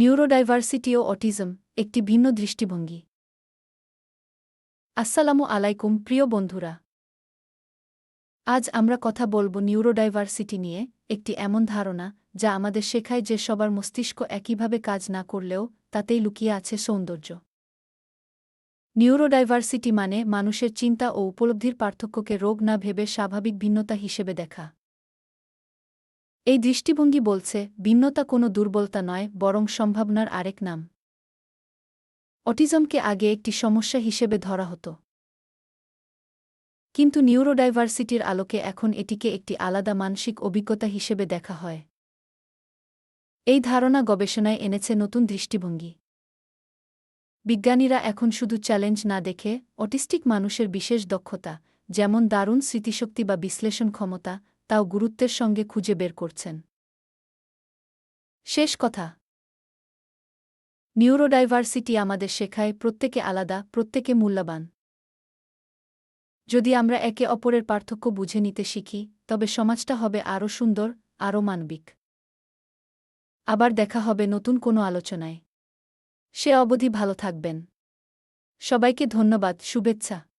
Neurodiversity ও autism একটি ভিন্ন দৃষ্টিভঙ্গি। আসসালামু আলাইকুম, প্রিয় বন্ধুরা। আজ আমরা কথা বলব নিউরোডাইভার্সিটি নিয়ে, একটি এমন ধারণা, যা আমাদের শেখায় যে সবার মস্তিষ্ক একইভাবে কাজ না করলেও, তাতেই লুকিয়ে আছে সৌন্দর্য। নিউরোডাইভার্সিটি মানে মানুষের চিন্তা ও উপলব্ধির পার্থক্যকে রোগ না ভেবে স্বাভাবিক ভিন্নতা হিসেবে দেখা। এই দৃষ্টিভঙ্গি বলছে, ভিন্নতা কোনো দুর্বলতা নয়, বরং সম্ভাবনার আরেক নাম। অটিজমকে আগে একটি সমস্যা হিসেবে ধরা হতো। কিন্তু নিউরোডাইভার্সিটির আলোকে এখন এটিকে একটি আলাদা মানসিক অভিজ্ঞতা হিসেবে দেখা হয়। এই ধারণা গবেষণায় এনেছে নতুন দৃষ্টিভঙ্গি। বিজ্ঞানীরা এখন শুধু চ্যালেঞ্জ না দেখে, অটিস্টিক মানুষের বিশেষ দক্ষতা, যেমন দারুণ স্মৃতিশক্তি বা বিশ্লেষণ ক্ষমতা তাও গুরুত্বের সঙ্গে খুঁজে বের করছেন। শেষ কথা। নিউরোডাইভার্সিটি আমাদের শেখায় প্রত্যেকে আলাদা, প্রত্যেকে মূল্যবান। যদি আমরা একে অপরের পার্থক্য বুঝে নিতে শিখি, তবে সমাজটা হবে আরও সুন্দর, আরও মানবিক। আবার দেখা হবে নতুন কোনো আলোচনায়। সে অবধি ভালো থাকবেন। সবাইকে ধন্যবাদ, শুভেচ্ছা।